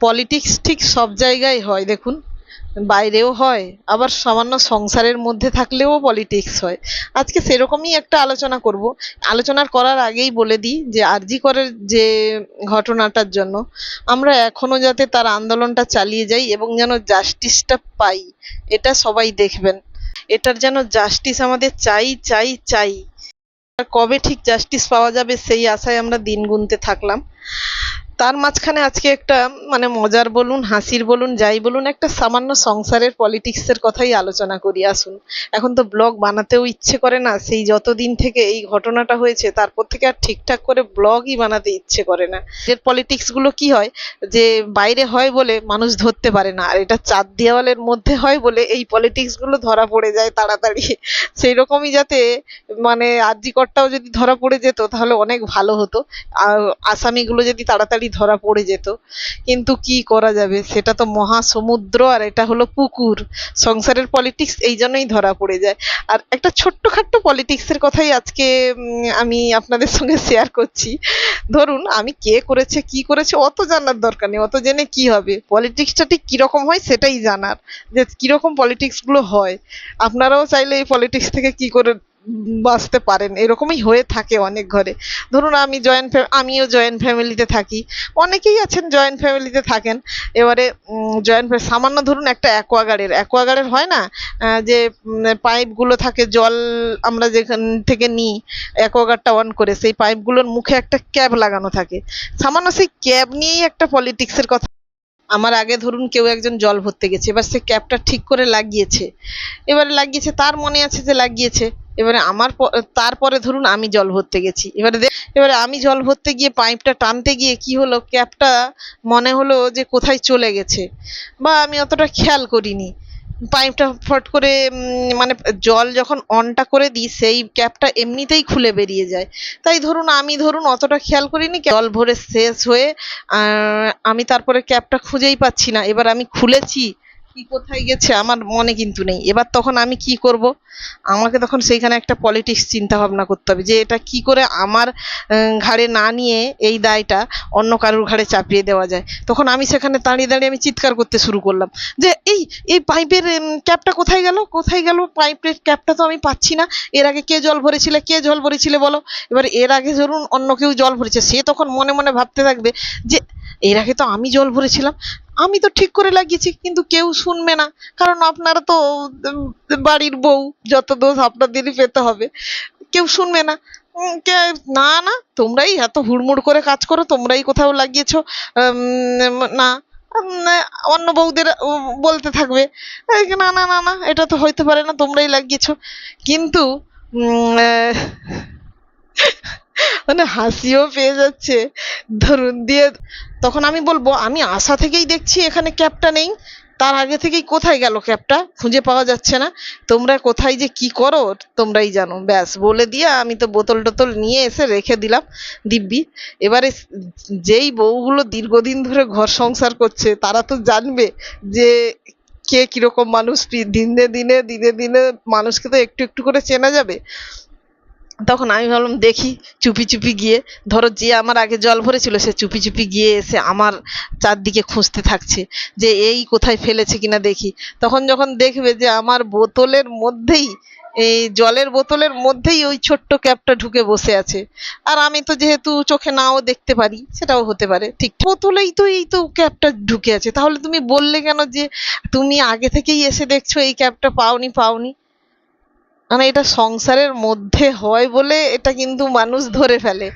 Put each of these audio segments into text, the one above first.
Politics ঠিক সব জায়গায় হয়, দেখুন। বাইরেও হয়, আবার সামান্য সংসারের মধ্যে থাকলেও পলিটিক্স হয়। আজকে সেরকমই একটা আলোচনা করব। আলোচনার করার আগেই বলে দিই যে, আরজি করের যে ঘটনাটার জন্য, আমরা এখনও যাতে তার আন্দোলনটা চালিয়ে যাই এবং যেন জাস্টিসটা পাই, এটা সবাই দেখবেন। এটার যেন জাস্টিস আমাদের চাই চাই চাই। কবে ঠিক জাস্টিস পাওয়া যাবে সেই আশায় আমরা দিন গুনতে থাকলাম। তার মাঝখানে আজকে একটা মানে মজার বলুন, হাসির বলুন, যাই বলুন, একটা সামান্য সংসারের পলিটিক্সের কথাই আলোচনা করি, আসুন। এখন তো ব্লগ বানাতেও ইচ্ছে করে না, সেই যতদিন থেকে এই ঘটনাটা হয়েছে, তারপর থেকে আর ঠিকঠাক করে ব্লগই বানাতে ইচ্ছে করে না। এর পলিটিক্সগুলো কি হয়, যে বাইরে হয় বলে মানুষ ধরতে পারে না, আর এটা চার দেওয়ালের মধ্যে হয় বলে এই পলিটিক্সগুলো ধরা পড়ে যায় তাড়াতাড়ি। সেই রকমই যাতে মানে আরজিকরটাও যদি ধরা পড়ে যেত, তাহলে অনেক ভালো হতো। আর আসামিগুলো যদি তাড়াতাড়ি ধরা পড়ে যেত। কিন্তু কি করা যাবে? সেটা তো মহাসমুদ্র আর এটা হলো পুকুর। সংসারের পলিটিক্স এই জন্যই ধরা পড়ে যায়। আর একটা ছোট্টখাট্ট পলিটিক্সের কথাই আজকে আমি আপনাদের সঙ্গে শেয়ার করছি। ধরুন, আমি কে করেছে, কি করেছে, অত জানার দরকার নেই। অত জেনে কি হবে? পলিটিক্সটা ঠিক কীরকম হয় সেটাই জানার। যে কীরকম পলিটিক্সগুলো হয়। আপনারাও চাইলে এই পলিটিক্স থেকে কি করে বাঁচতে পারেন। এরকমই হয়ে থাকে অনেক ঘরে। ধরুন আমি জয়েন্ট আমিও জয়েন্ট ফ্যামিলিতে থাকি। অনেকেই আছেন জয়েন্ট ফ্যামিলিতে থাকেন। এবারে জয়েন্ট সামান্য ধরুন একটা অ্যাকোয়াগার্ডের। অ্যাকোয়াগার্ডের হয় না যে পাইপগুলো থাকে, জল আমরা যেখান থেকে নিই, অ্যাকোয়াগার্ডটা অন করে, সেই পাইপগুলোর মুখে একটা ক্যাপ লাগানো থাকে। সামান্য সেই ক্যাপ নিয়েই একটা পলিটিক্সের কথা আমার আগে ধরুন কেউ একজন জল ভরতে গেছে, এবার সে ক্যাপটা ঠিক করে লাগিয়েছে। এবারে লাগিয়েছে, তার মনে আছে যে লাগিয়েছে, এবারে আমার তারপরে ধরুন আমি জল ভরতে গেছি। এবারে এবারে আমি জল ভরতে গিয়ে পাইপটা টানতে গিয়ে কি হলো ক্যাপটা মনে হলো যে কোথায় চলে গেছে, বা আমি অতটা খেয়াল করিনি। পাইপটা ফট করে মানে জল যখন অনটা করে দিই, সেই ক্যাপটা এমনিতেই খুলে বেরিয়ে যায়। তাই ধরুন, আমি ধরুন অতটা খেয়াল করিনি, জল ভরে শেষ হয়ে আমি তারপরে ক্যাপটা খুঁজেই পাচ্ছি না। এবার আমি খুলেছি কি কোথায় গেছে আমার মনে কিন্তু নেই। এবার তখন আমি কি করব? আমাকে তখন সেইখানে একটা পলিটিক্স চিন্তা ভাবনা করতে হবে যে এটা কি করে আমার ঘাড়ে না নিয়ে এই দায়টা অন্য কারোর ঘাড়ে চাপিয়ে দেওয়া যায়। তখন আমি সেখানে দাঁড়িয়ে দাঁড়িয়ে আমি চিৎকার করতে শুরু করলাম যে এই এই পাইপের ক্যাপটা কোথায় গেল? কোথায় গেল? পাইপের ক্যাপটা তো আমি পাচ্ছি না। এর আগে কে জল ভরেছিলে? কে জল ভরেছিলে বলো? এবার এর আগে ধরুন অন্য কেউ জল ভরেছে। সে তখন মনে মনে ভাবতে থাকবে যে এর আগে তো আমি জল ভরেছিলাম। আমি তো ঠিক করে লাগিয়েছি, কিন্তু কেউ শুনবে না। কারণ আপনারা তো বাড়ির বউ, যত দোষ আপনাদেরই পেতে হবে। কেউ শুনবে না। না না, তোমরাই এত হুড়মুড় করে কাজ করো, তোমরাই কোথাও লাগিয়েছো। না অন্য বউদের বলতে থাকবে। না না না না, এটা তো হইতে পারে না, তোমরাই লাগিয়েছো। কিন্তু মানে হাসিও পেয়ে যাচ্ছে। ধরুন, দিয়ে তখন আমি বলব, আমি আশা থেকেই দেখছি এখানে ক্যাপটা নেই। তার আগে থেকেই কোথায় গেল ক্যাপটা খুঁজে পাওয়া যাচ্ছে না। তোমরা কোথায় যে কি করো, তোমরাই জানো। ব্যাস, বলে দিয়ে আমি তো বোতল টোতল নিয়ে এসে রেখে দিলাম দিব্যি। এবারে যেই বউগুলো দীর্ঘদিন ধরে ঘর সংসার করছে, তারা তো জানবে যে কে কীরকম মানুষ। দিনে দিনে দিনে দিনে মানুষকে তো একটু একটু করে চেনা যাবে। তখন আমি ভাবলাম, দেখি, চুপি চুপি গিয়ে। ধরো যে আমার আগে জল ভরেছিল, সে চুপি চুপি গিয়ে এসে আমার চারদিকে খুঁজতে থাকছে যে এই কোথায় ফেলেছে কিনা দেখি। তখন যখন দেখবে যে আমার বোতলের মধ্যেই, এই জলের বোতলের মধ্যেই ওই ছোট্ট ক্যাপটা ঢুকে বসে আছে। আর আমি তো যেহেতু চোখে নাও দেখতে পারি, সেটাও হতে পারে। ঠিক, বোতলেই তো এই তো ক্যাপটা ঢুকে আছে। তাহলে তুমি বললে কেন যে, তুমি আগে থেকেই এসে দেখছ এই ক্যাপটা, পাওনি পাওনি? মানে এটা সংসারের মধ্যে হয় বলে এটা কিন্তু মানুষ ধরে ফেলে।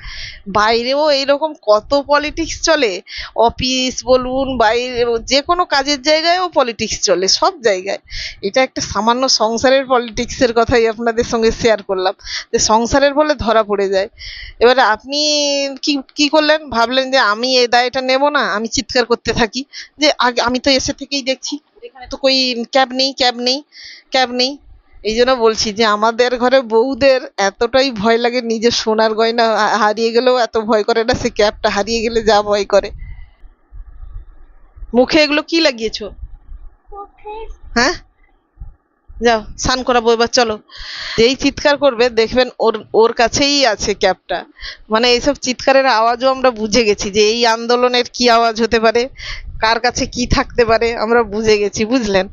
বাইরেও এইরকম কত পলিটিক্স চলে? অফিস বলুন, বাইরে যে কোনো কাজের জায়গায়ও পলিটিক্স চলে, সব জায়গায়। এটা একটা সামান্য সংসারের পলিটিক্সের কথাই আপনাদের সঙ্গে শেয়ার করলাম। যে সংসারের বলে ধরা পড়ে যায়। এবারে আপনি কি কি করলেন? ভাবলেন যে আমি এই দায়টা নেব না, আমি চিৎকার করতে থাকি। যে আগে, আমি তো এসে থেকেই দেখছি। এখানে তো কই ক্যাব নেই ক্যাব নেই ক্যাব নেই। এই জন্য বলছি যে আমাদের ঘরে বউদের এতটাই ভয় লাগে নিজের সোনার গয়না হারিয়ে গেলেও এত ভয় করে না, সে ক্যাপটা হারিয়ে গেলে যা ভয় করে। মুখে এগুলো কি লাগিয়েছো? হ্যাঁ? যাও, স্নান করাবো এবার, চলো। যেই চিৎকার করবে, দেখবেন ওর ওর কাছেই আছে ক্যাবটা। মানে এইসব চিৎকারের আওয়াজও আমরা বুঝে গেছি যে এই আন্দোলনের কি আওয়াজ হতে পারে, কার কাছে কি থাকতে পারে, আমরা বুঝে গেছি, বুঝলেন?